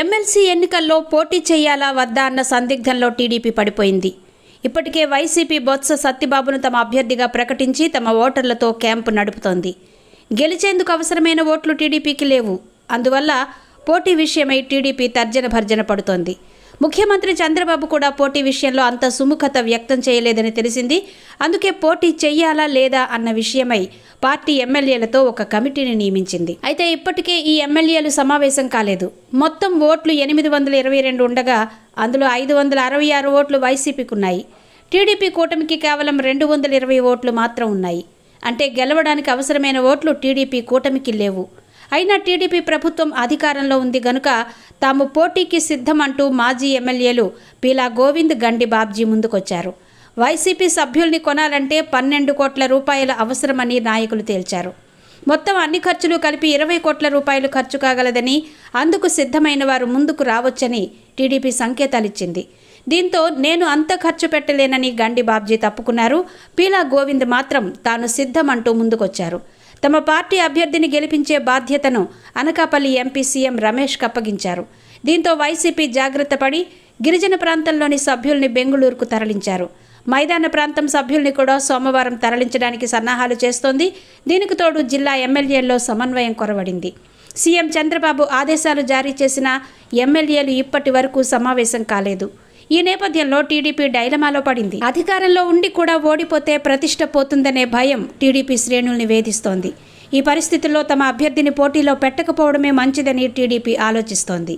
MLC ఎన్నికల్లో పోటీ చేయాలా వద్దా అన్న సందిగ్ధంలో టీడీపీ పడిపోయింది. ఇప్పటికే వైసీపీ బొత్స సత్యబాబును తమ అభ్యర్థిగా ప్రకటించి తమ ఓటర్లతో క్యాంపు నడుపుతోంది. గెలిచేందుకు అవసరమైన ఓట్లు టీడీపీకి లేవు. అందువల్ల పోటీ విషయమై టీడీపీ తర్జన భర్జన పడుతోంది. ముఖ్యమంత్రి చంద్రబాబు కూడా పోటీ విషయంలో అంత సుముఖత వ్యక్తం చేయలేదని తెలిసింది. అందుకే పోటీ చెయ్యాలా లేదా అన్న విషయమై పార్టీ ఎమ్మెల్యేలతో ఒక కమిటీని నియమించింది. అయితే ఇప్పటికే ఈ ఎమ్మెల్యేలు సమావేశం కాలేదు. మొత్తం ఓట్లు ఎనిమిది వందల ఇరవై రెండు ఉండగా అందులో ఐదు వందల అరవై ఆరు ఓట్లు వైసీపీకి ఉన్నాయి టీడీపీ కూటమికి కేవలం రెండు వందల ఇరవై ఓట్లు మాత్రం ఉన్నాయి. అంటే గెలవడానికి అవసరమైన ఓట్లు టీడీపీ కూటమికి లేవు. అయినా టీడీపీ ప్రభుత్వం అధికారంలో ఉంది గనుక తాము పోటీకి సిద్ధమంటూ మాజీ ఎమ్మెల్యేలు పీలా గోవింద్ గండి బాబ్జీ ముందుకొచ్చారు. వైసీపీ సభ్యుల్ని కొనాలంటే పన్నెండు కోట్ల రూపాయల అవసరమని నాయకులు తేల్చారు. మొత్తం అన్ని ఖర్చులు కలిపి ఇరవై కోట్ల రూపాయలు ఖర్చు కాగలదని అందుకు సిద్ధమైన వారు ముందుకు రావచ్చని టీడీపీ సంకేతాలిచ్చింది. దీంతో నేను అంత ఖర్చు పెట్టలేనని గండి బాబ్జీ తప్పుకున్నారు. పీలా గోవింద్ మాత్రం తాను సిద్ధమంటూ ముందుకొచ్చారు. తమ పార్టీ అభ్యర్థిని గెలిపించే బాధ్యతను అనకాపల్లి ఎంపీ సీఎం రమేష్కి అప్పగించారు దీంతో వైసీపీ జాగ్రత్త పడి గిరిజన ప్రాంతంలోని సభ్యుల్ని బెంగళూరుకు తరలించారు. మైదాన ప్రాంతం సభ్యుల్ని కూడా సోమవారం తరలించడానికి సన్నాహాలు చేస్తోంది. దీనికి తోడు జిల్లా ఎమ్మెల్యేల్లో సమన్వయం కొరవడింది. సీఎం చంద్రబాబు ఆదేశాలు జారీ చేసిన ఎమ్మెల్యేలు ఇప్పటి వరకు సమావేశం కాలేదు. ఈ నేపథ్యంలో టీడీపీ డైలమాలో పడింది. అధికారంలో ఉండి కూడా ఓడిపోతే ప్రతిష్ట పోతుందనే భయం టీడీపీ శ్రేణుల్ని వేధిస్తోంది ఈ పరిస్థితుల్లో తమ అభ్యర్థిని పోటీలో పెట్టకపోవడమే మంచిదని టీడీపీ ఆలోచిస్తోంది.